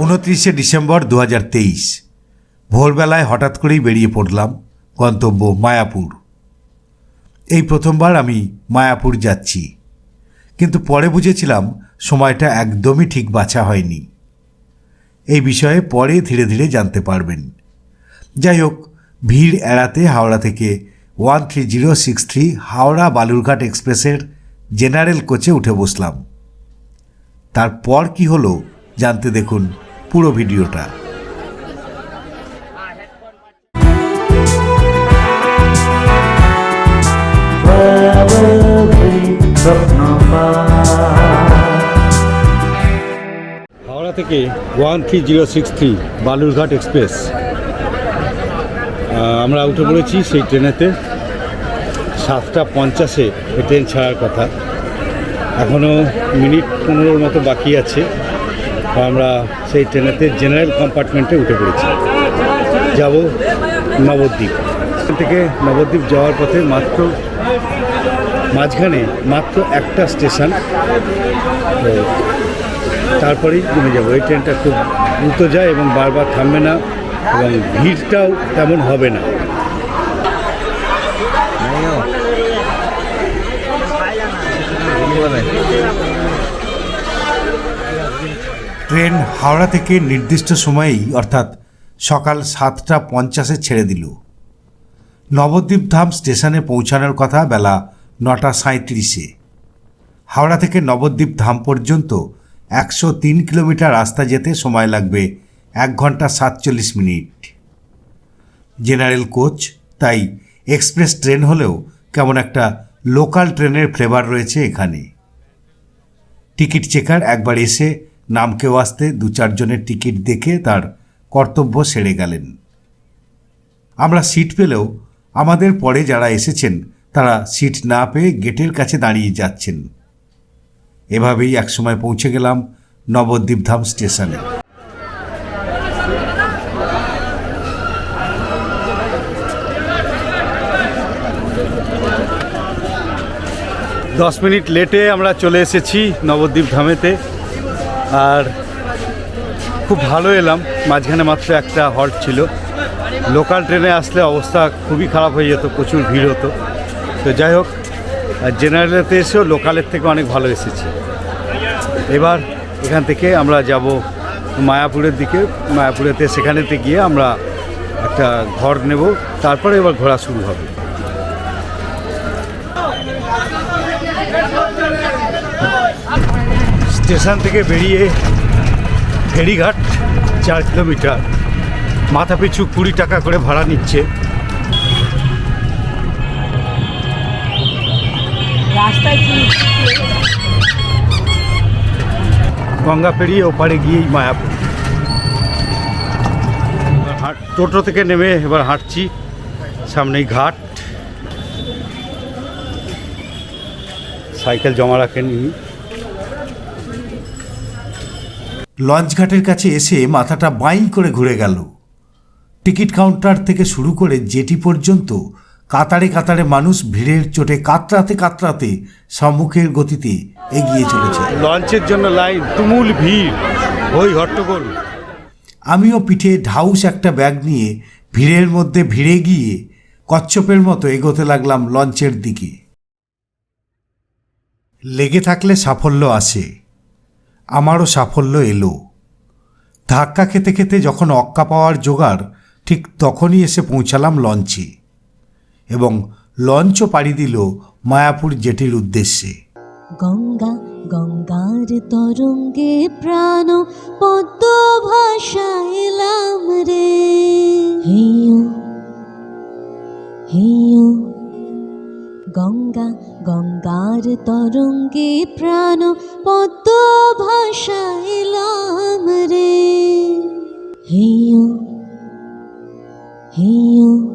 উনত্রিশে ডিসেম্বর দু হাজার তেইশ। ভোরবেলায় হঠাৎ করেই বেরিয়ে পড়লাম গন্তব্য মায়াপুর। এই প্রথমবার আমি মায়াপুর যাচ্ছি, কিন্তু পরে বুঝেছিলাম সময়টা একদমই ঠিক বাছা হয়নি। এই বিষয়ে পরে ধীরে ধীরে জানতে পারবেন। যাই হোক, ভিড় এড়াতে হাওড়া থেকে one three zero six three Howrah Balurghat এক্সপ্রেসের জেনারেল কোচে উঠে বসলাম। তারপর কি হলো জানতে দেখুন পুরো ভিডিওটা। হাওড়া থেকে one three zero six three Balurghat express. আমরা উঠে পড়েছি সেই ট্রেনেতে। সাতটা পঞ্চাশে ট্রেন ছাড়ার কথা। এখনও মিনিট পনেরোর মতো বাকি আছে। আমরা সেই ট্রেনেতে জেনারেল কম্পার্টমেন্টে উঠে পড়েছি। যাব নবদ্বীপ। থেকে নবদ্বীপ যাওয়ার পথে মাত্র মাঝখানে মাত্র একটা স্টেশন। তারপরেই নেমে যাব। এই ট্রেনটা খুব দ্রুত যায় এবং বারবার থামবে না এবং ভিড়টাও তেমন হবে না। ট্রেন হাওড়া থেকে নির্দিষ্ট সময়েই, অর্থাৎ সকাল সাতটা পঞ্চাশে ছেড়ে দিল। নবদ্বীপ ধাম স্টেশনে পৌঁছানোর কথা বেলা নটা সাঁত্রিশে হাওড়া থেকে নবদ্বীপ ধাম পর্যন্ত একশো তিন কিলোমিটার রাস্তা যেতে সময় লাগবে এক ঘণ্টা সাতচল্লিশ মিনিট। জেনারেল কোচ, তাই এক্সপ্রেস ট্রেন হলেও কেমন একটা লোকাল ট্রেনের ফ্লেভার রয়েছে এখানে। টিকিট চেকার একবার এসে নাম কেউ আসতে দু চারজনের টিকিট দেখে তার কর্তব্য সেরে গেলেন। আমরা সিট পেলেও আমাদের পরে যারা এসেছেন, তারা সিট না পেয়ে গেটের কাছে দাঁড়িয়ে যাচ্ছেন। এভাবেই একসময় পৌঁছে গেলাম নবদ্বীপ ধাম স্টেশনে। দশ মিনিট লেটে আমরা চলে এসেছি নবদ্বীপ ধামেতে। আর খুব ভালো এলাম। মাঝখানে মাত্র একটা হল্ট ছিল। লোকাল ট্রেনে আসলে অবস্থা খুবই খারাপ হয়ে যেত, প্রচুর ভিড় হতো। তো যাই হোক জেনারেলেতে এসেও লোকালের থেকে অনেক ভালো এসেছি। এবার এখান থেকে আমরা যাব মায়াপুরের দিকে। মায়াপুরেতে সেখানেতে গিয়ে আমরা একটা ঘর নেব। তারপরে এবার ঘোরা শুরু হবে। স্টেশন থেকে বেরিয়ে ফেরিঘাট চার কিলোমিটার। মাথা পিছু কুড়ি টাকা করে ভাড়া নিচ্ছে। গঙ্গা পেরিয়ে ওপারে গিয়েই মায়াপুর। টোটো থেকে নেমে এবার হাঁটছি সামনেই ঘাট। সাইকেল জমা রাখেন। ঘাটের কাছে এসে মাথাটা বাই করে ঘুরে গেল। টিকিট কাউন্টার থেকে শুরু করে জেটি পর্যন্ত কাতারে কাতারে মানুষ ভিড়ের চোটে কাতরাতে কাতরাতে সম্মুখের গতিতে এগিয়ে চলেছে। লঞ্চের জন্য লাইন তুমুল ভিড়। ওই হট্টগোল। আমিও পিঠে ঢাউস একটা ব্যাগ নিয়ে ভিড়ের মধ্যে ভিড়ে গিয়ে কচ্ছপের মতো এগোতে লাগলাম লঞ্চের দিকে। লেগে থাকলে সাফল্য আসে। আমারও সাফল্য এলো। ধাক্কা খেতে খেতে যখন অক্কা পাওয়ার জোগাড়, ঠিক তখনই এসে পৌঁছালাম লঞ্চে এবং লঞ্চও পাড়ি দিল মায়াপুর জেটির উদ্দেশ্যে। গঙ্গা, গঙ্গার তরঙ্গে প্রাণ, পদ্ম ভাসাইলাম রে। হেয় হেয়, গঙ্গা গঙ্গার তরঙ্গে প্রাণ পদ্ম ভাসাইলাম রে। হেয় হেয়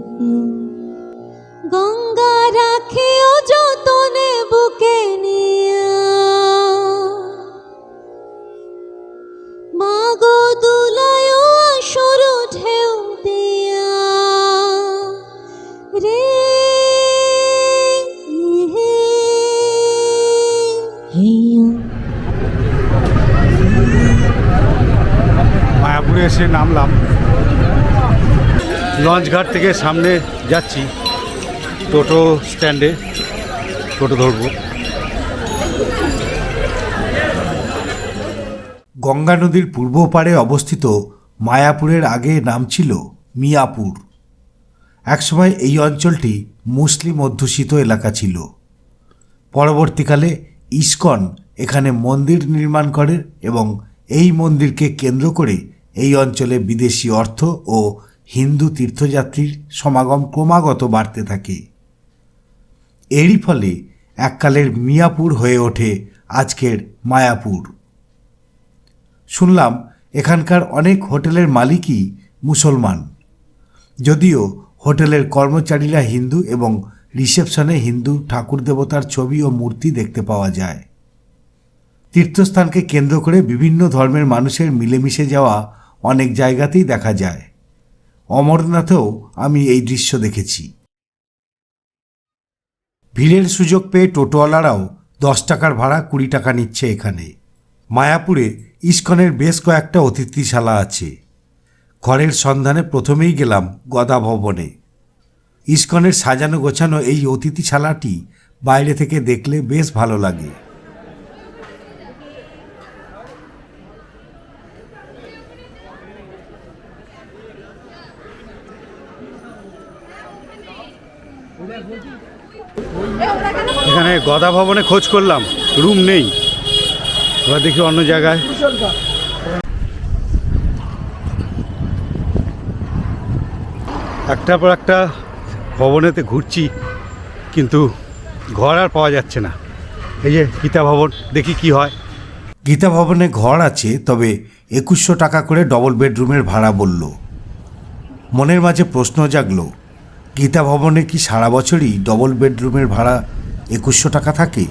এসে নামলাম। লঞ্চঘাট থেকে সামনে যাচ্ছি। টোটো স্ট্যান্ডে। টোটো ধরবো। গঙ্গা নদীর পূর্ব পাড়ে অবস্থিত মায়াপুরের আগে নাম ছিল মিয়াপুর। একসময় এই অঞ্চলটি মুসলিম অধ্যুষিত এলাকা ছিল। পরবর্তীকালে ইস্কন এখানে মন্দির নির্মাণ করে এবং এই মন্দিরকে কেন্দ্র করে এই অঞ্চলে বিদেশি অর্থ ও হিন্দু তীর্থযাত্রীর সমাগম ক্রমাগত বাড়তে থাকে। এরই ফলে এককালের মিয়াপুর হয়ে ওঠে আজকের মায়াপুর। শুনলাম এখানকার অনেক হোটেলের মালিকই মুসলমান। যদিও হোটেলের কর্মচারীরা হিন্দু এবং রিসেপশনে হিন্দু ঠাকুর দেবতার ছবি ও মূর্তি দেখতে পাওয়া যায়। তীর্থস্থানকে কেন্দ্র করে বিভিন্ন ধর্মের মানুষের মিলেমিশে যাওয়া অনেক জায়গাতেই দেখা যায়। অমরনাথেও আমি এই দৃশ্য দেখেছি। ভিড়ের সুযোগ পেয়ে টোটোওয়ালারাও দশ টাকার ভাড়া কুড়ি টাকা নিচ্ছে এখানে। মায়াপুরে ইস্কনের বেশ কয়েকটা অতিথিশালা আছে। ঘরের সন্ধানে প্রথমেই গেলাম গদা ভবনে। ইস্কনের সাজানো গোছানো এই অতিথিশালাটি বাইরে থেকে দেখলে বেশ ভালো লাগে। এখানে গদা ভবনে খোঁজ করলাম, রুম নেই। এবার দেখি অন্য জায়গায়। একটার পর একটা ভবনেতে ঘুরছি, কিন্তু ঘর আর পাওয়া যাচ্ছে না। এই যে গীতা ভবন, দেখি কি হয়। গীতা ভবনে ঘর আছে, তবে একুশশো টাকা করে ডবল বেডরুমের ভাড়া বলল। মনের মাঝে প্রশ্ন জাগলো, গীতা ভবনে কি সারা বছরই ডবল বেডরুমের ভাড়া একুশশো টাকা থাকে?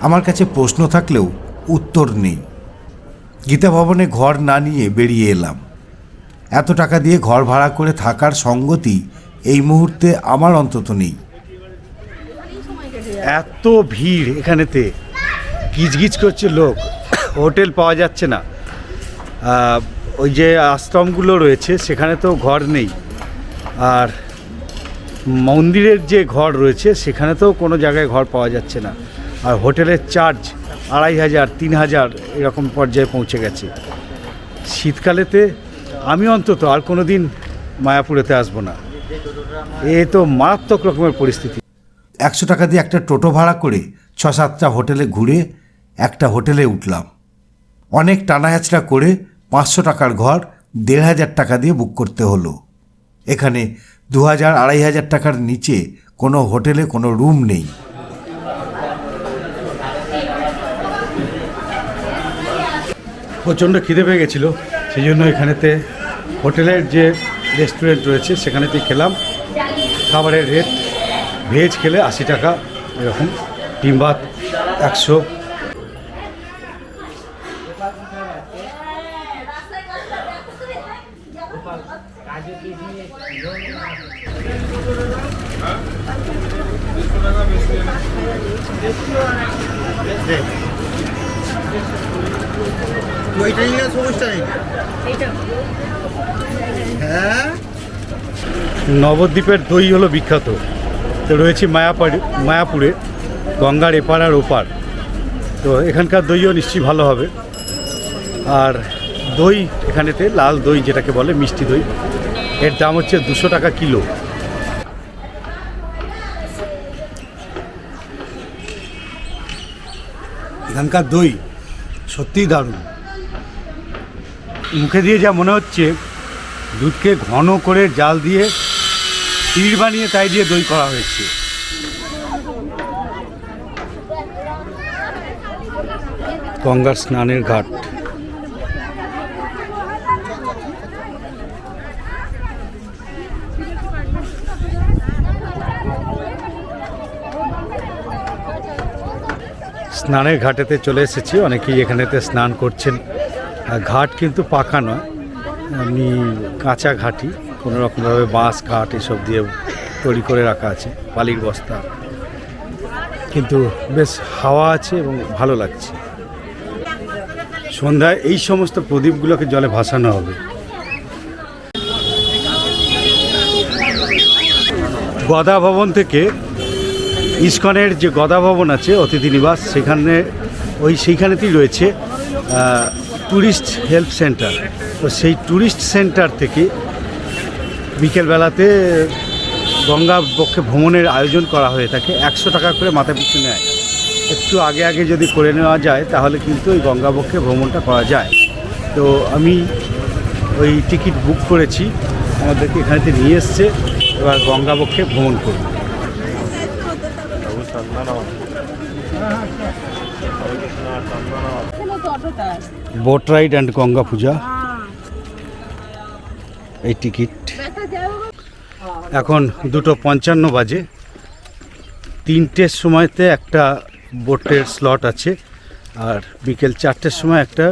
আমার কাছে প্রশ্ন থাকলেও উত্তর নেই। গীতা ভবনে ঘর না নিয়ে বেরিয়ে এলাম। এত টাকা দিয়ে ঘর ভাড়া করে থাকার সঙ্গতি এই মুহূর্তে আমার অন্তত নেই। এত ভিড় এখানেতে। গিজগিজ করছে লোক। হোটেল পাওয়া যাচ্ছে না। ওই যে আশ্রমগুলো রয়েছে, সেখানে তো ঘর নেই। আর মন্দিরের যে ঘর রয়েছে সেখানে তো কোনো জায়গায় ঘর পাওয়া যাচ্ছে না। আর হোটেলের চার্জ আড়াই হাজার, তিন হাজার এরকম পর্যায়ে পৌঁছে গেছে। শীতকালেতে আমি অন্তত আর কোনো দিন মায়াপুরেতে আসব না। এ তো মারাত্মক রকমের পরিস্থিতি। একশো টাকা দিয়ে একটা টোটো ভাড়া করে ছ সাতটা হোটেলে ঘুরে একটা হোটেলে উঠলাম। অনেক টানাহেচড়া করে পাঁচশো টাকার ঘর দেড় হাজার টাকা দিয়ে বুক করতে হলো। এখানে দু হাজার আড়াই হাজার টাকার নিচে কোনো হোটেলে কোনো রুম নেই। প্রচণ্ড খিদে পেয়ে গেছিল। সেই জন্য এখানেতে হোটেলের যে রেস্টুরেন্ট রয়েছে সেখানেতে খেলাম। খাবারের রেট ভেজ খেলে আশি টাকা, এরকম। ডিম ভাত একশো ওইটা নিলে সমস্যা নেই হ্যাঁ নবদ্বীপের দই হলো বিখ্যাত। তো রয়েছে মায়াপাড়ে, মায়াপুরে, গঙ্গার এপার আর ওপার। তো এখানকার দইও নিশ্চয়ই ভালো হবে। আর দই এখানেতে, লাল দই যেটাকে বলে, মিষ্টি দই, এর দাম হচ্ছে দুশো টাকা কিলো। এখানকার দই সত্যিই দারুণ। মুখে দিয়ে যা মনে হচ্ছে, দুধকে ঘন করে জাল দিয়ে ক্ষীর বানিয়ে তাই দিয়ে দই করা হয়েছে। গঙ্গার স্নানের ঘাট। স্নানের ঘাটেতে চলে এসেছি। অনেকেই এখানেতে স্নান করছেন। ঘাট কিন্তু পাকা নয়। এমনি কাঁচা ঘাটি। কোনো রকমভাবে বাঁশ, কাঠ এসব দিয়ে তৈরি করে রাখা আছে, বালির বস্তা। কিন্তু বেশ হাওয়া আছে এবং ভালো লাগছে। সন্ধ্যায় এই সমস্ত প্রদীপগুলোকে জলে ভাসানো হবে। গদা ভবন থেকে ইস্কনের যে গদা ভবন আছে, অতিথি নিবাস, সেখানে ওই সেইখানেতেই রয়েছে ট্যুরিস্ট হেল্প সেন্টার। তো সেই ট্যুরিস্ট সেন্টার থেকে বিকেলবেলাতে গঙ্গা বক্ষে ভ্রমণের আয়োজন করা হয়ে থাকে। একশো টাকা করে মাথা পিছু নেয়। একটু আগে আগে যদি করে নেওয়া যায় তাহলে কিন্তু ওই গঙ্গাবক্ষে ভ্রমণটা করা যায়। তো আমি ওই টিকিট বুক করেছি। আমাদেরকে এখানেতে নিয়ে এসছে। এবার গঙ্গাবক্ষে ভ্রমণ করব। Boat ride and Ganga puja. এই টিকিট। এখন দুটো পঞ্চান্ন বাজে। তিনটের সময়তে একটা বোটের স্লট আছে আর বিকেল চারটের সময় একটা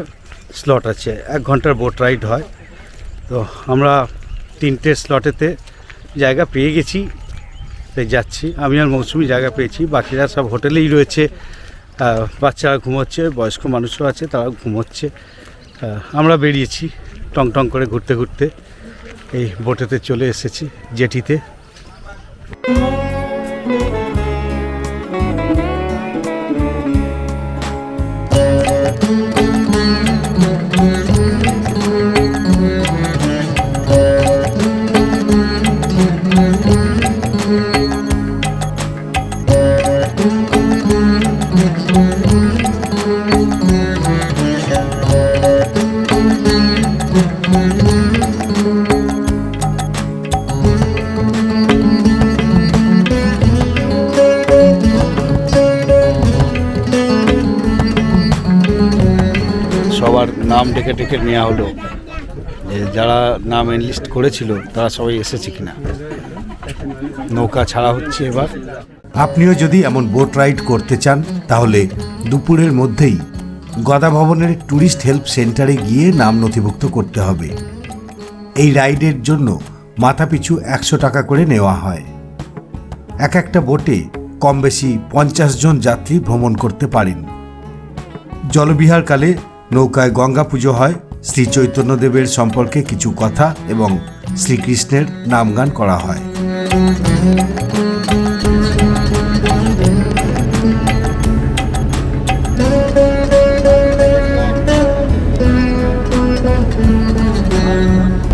স্লট আছে। এক ঘণ্টার বোট রাইড হয়। তো আমরা তিনটে স্লটেতে জায়গা পেয়ে গেছি। তাই যাচ্ছি। আমি আর মৌসুমি জায়গা পেয়েছি। বাকিরা সব হোটেলেই রয়েছে। বাচ্চারা ঘুমোচ্ছে, বয়স্ক মানুষও আছে তারা ঘুমোচ্ছে। আমরা বেরিয়েছি টং টং করে ঘুরতে ঘুরতে। এই বোটেতে চলে এসেছি জেটিতে। ডেকে ডেকে নেওয়া হলো। যে যারা নাম এনলিস্ট করেছিল, তারা সবাই এসেছে কিনা? নৌকা ছাড়া হচ্ছে এবার। আপনিও যদি এমন বোট রাইড করতে চান, তাহলে দুপুরের মধ্যেই গদা ভবনের ট্যুরিস্ট হেল্প সেন্টারে গিয়ে নাম নথিভুক্ত করতে হবে। এই রাইডের জন্য মাথাপিছু একশো টাকা করে নেওয়া হয়। এক একটা বোটে কম বেশি পঞ্চাশ জন যাত্রী ভ্রমণ করতে পারেন। জলবিহারকালে নৌকায় গঙ্গা পুজো হয়। শ্রী চৈতন্যদেবের সম্পর্কে কিছু কথা এবং শ্রীকৃষ্ণের নামগান করা হয়।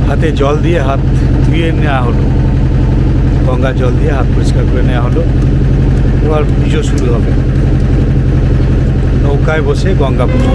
হাতে জল দিয়ে হাত ধুয়ে নেওয়া হলো। গঙ্গা জল দিয়ে হাত পরিষ্কার করে নেওয়া হলো। এবার পুজো শুরু হবে। নৌকায় বসে গঙ্গা পুজো।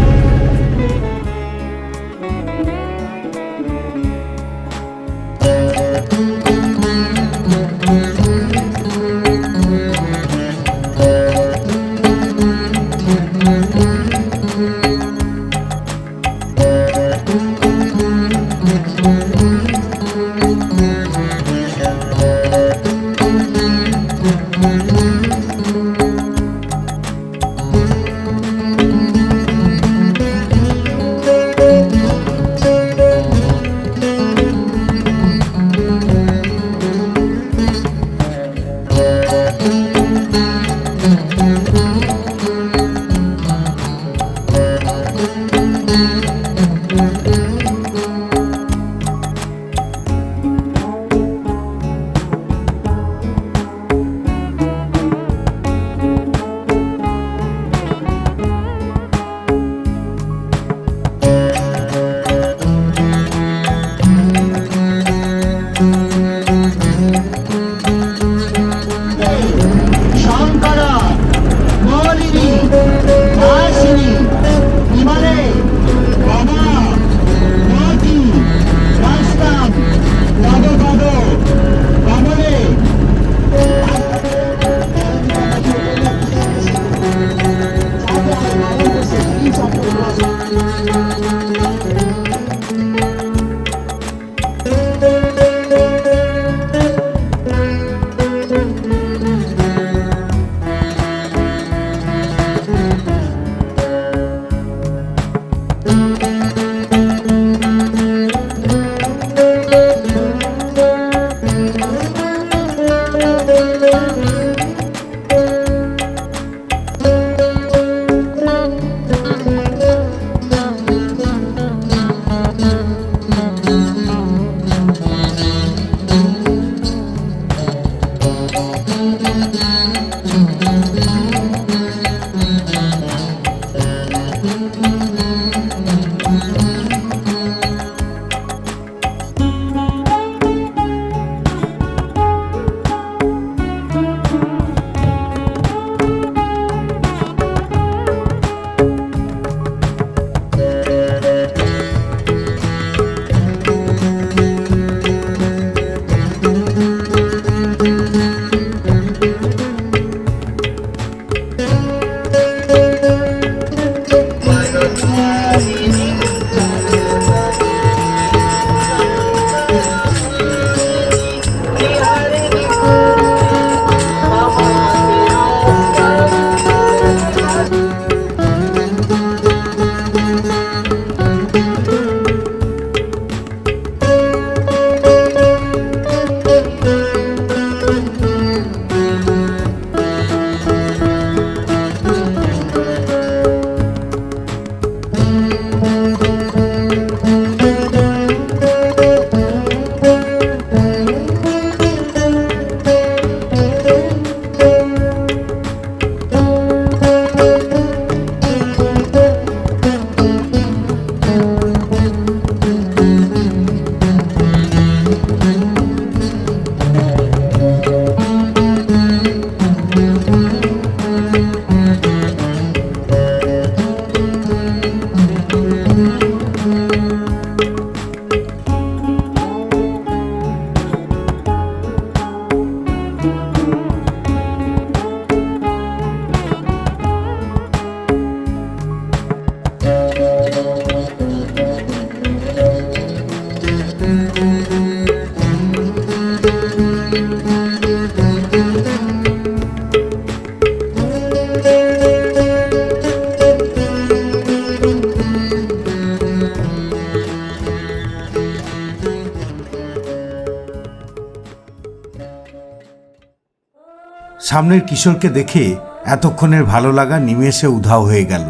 সামনের কিশোরকে দেখে এতক্ষণের ভালো লাগা নিমেষে উধাও হয়ে গেল।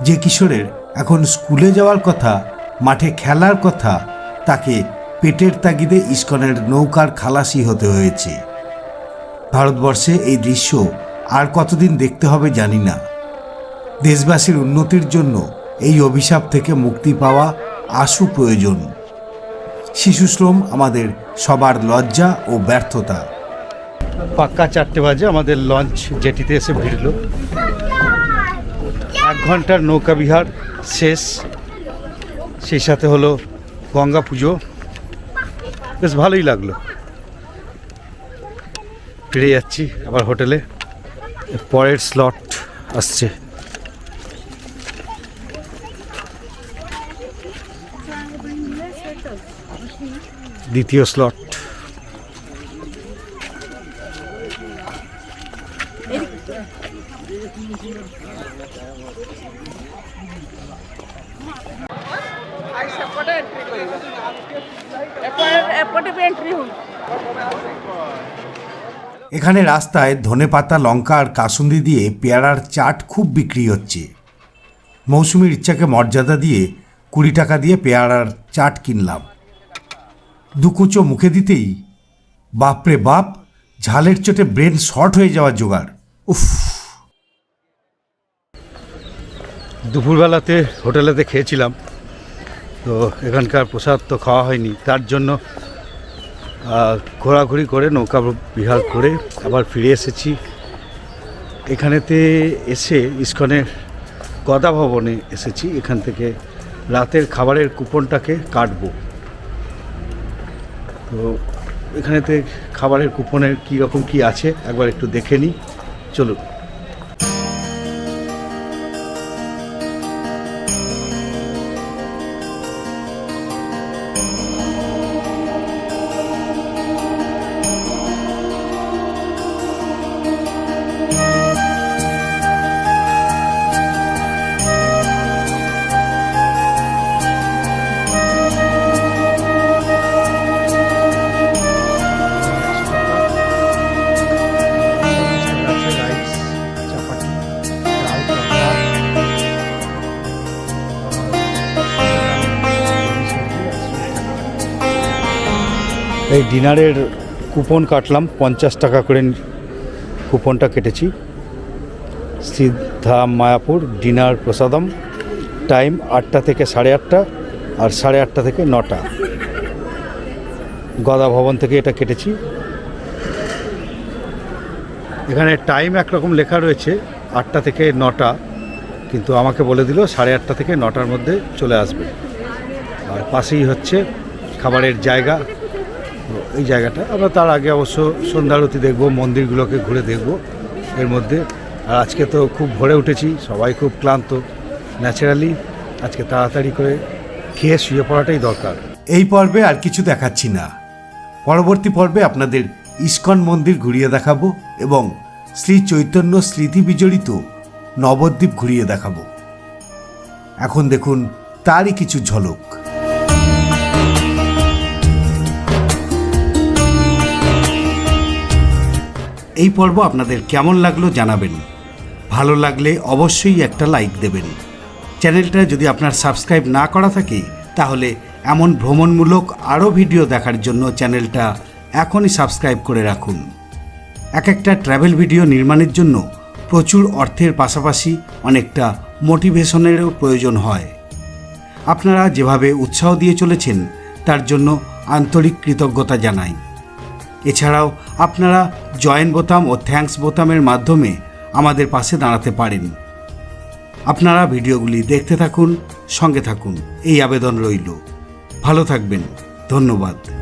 যে কিশোরের এখন স্কুলে যাওয়ার কথা, মাঠে খেলার কথা, তাকে পেটের তাগিদে ইস্কনের নৌকার খালাসি হতে হয়েছে। ভারতবর্ষে এই দৃশ্য আর কতদিন দেখতে হবে জানি না। দেশবাসীর উন্নতির জন্য এই অভিশাপ থেকে মুক্তি পাওয়া আশু প্রয়োজন। শিশুশ্রম আমাদের সবার লজ্জা ও ব্যর্থতা। পাক্কা চারটে বাজে, আমাদের লঞ্চ জেটিতে এসে ভিড়ল। এক ঘণ্টার নৌকা বিহার শেষ। সেই সাথে হলো গঙ্গা পুজো। বেশ ভালোই লাগল। ফিরে যাচ্ছি আবার হোটেলে। পরের স্লট আসছে। দ্বিতীয় স্লট এখানে রাস্তায় ধনেপাতা, লঙ্কা আর কাসুন্দি দিয়ে পেয়ারার চাট খুব বিক্রি হচ্ছে। মৌসুমীর ইচ্ছাকে মর্যাদা দিয়ে কুড়ি টাকা দিয়ে পেয়ারার চাট কিনলাম। দুকুচো মুখে দিতেই বাপরে বাপ, ঝালের চোটে ব্রেন শর্ট হয়ে যাওয়ার জোগাড়। উফ। দুপুরবেলাতে হোটেলেতে খেয়েছিলাম, তো এখানকার প্রসাদ তো খাওয়া হয়নি, তার জন্য ঘোরাঘুরি করে, নৌকা বিহার করে আবার ফিরে এসেছি। এখানেতে এসে ইস্কনের গদা ভবনে এসেছি। এখান থেকে রাতের খাবারের কুপনটাকে কাটবো। তো এখানেতে খাবারের কুপনের কী রকম কী আছে একবার একটু দেখে নিই। চলুন। ডিনারের কুপন কাটলাম, পঞ্চাশ টাকা করে কুপনটা কেটেছি। সিদ্ধা মায়াপুর, ডিনার প্রসাদম, টাইম আটটা থেকে সাড়ে আটটা আর সাড়ে আটটা থেকে নটা। গদা ভবন থেকে এটা কেটেছি। এখানে টাইম একরকম লেখা রয়েছে, আটটা থেকে নটা, কিন্তু আমাকে বলে দিল সাড়ে আটটা থেকে নটার মধ্যে চলে আসবে। আর পাশেই হচ্ছে খাবারের জায়গা। এই জায়গাটা। আমরা তার আগে অবশ্য সন্ধ্যারতি দেখব, মন্দিরগুলোকে ঘুরে দেখব এর মধ্যে। আর আজকে তো খুব ভরে উঠেছি, সবাই খুব ক্লান্ত, ন্যাচারালি আজকে তাড়াতাড়ি করে খেয়ে শুয়ে পড়াটাই দরকার। এই পর্বে আর কিছু দেখাচ্ছি না। পরবর্তী পর্বে আপনাদের ইস্কন মন্দির ঘুরিয়ে দেখাবো এবং শ্রী চৈতন্য স্মৃতি বিজড়িত নবদ্বীপ ঘুরিয়ে দেখাবো। এখন দেখুন, তারই কিছু ঝলক। এই পর্ব আপনাদের কেমন লাগল জানাবেন। ভালো লাগলে অবশ্যই একটা লাইক দেবেন। চ্যানেলটা যদি আপনার সাবস্ক্রাইব না করা থাকে, তাহলে এমন ভ্রমণমূলক আরও ভিডিও দেখার জন্য চ্যানেলটা এখনই সাবস্ক্রাইব করে রাখুন। এক একটা ট্র্যাভেল ভিডিও নির্মাণের জন্য প্রচুর অর্থের পাশাপাশি অনেকটা মোটিভেশনেরও প্রয়োজন হয়। আপনারা যেভাবে উৎসাহ দিয়ে চলেছেন, তার জন্য আন্তরিক কৃতজ্ঞতা জানাই। এছাড়াও আপনারা জয়েন বোতাম ও থ্যাঙ্কস বোতামের মাধ্যমে আমাদের পাশে দাঁড়াতে পারেন। আপনারা ভিডিওগুলি দেখতে থাকুন, সঙ্গে থাকুন। এই আবেদন রইল। ভালো থাকবেন। ধন্যবাদ।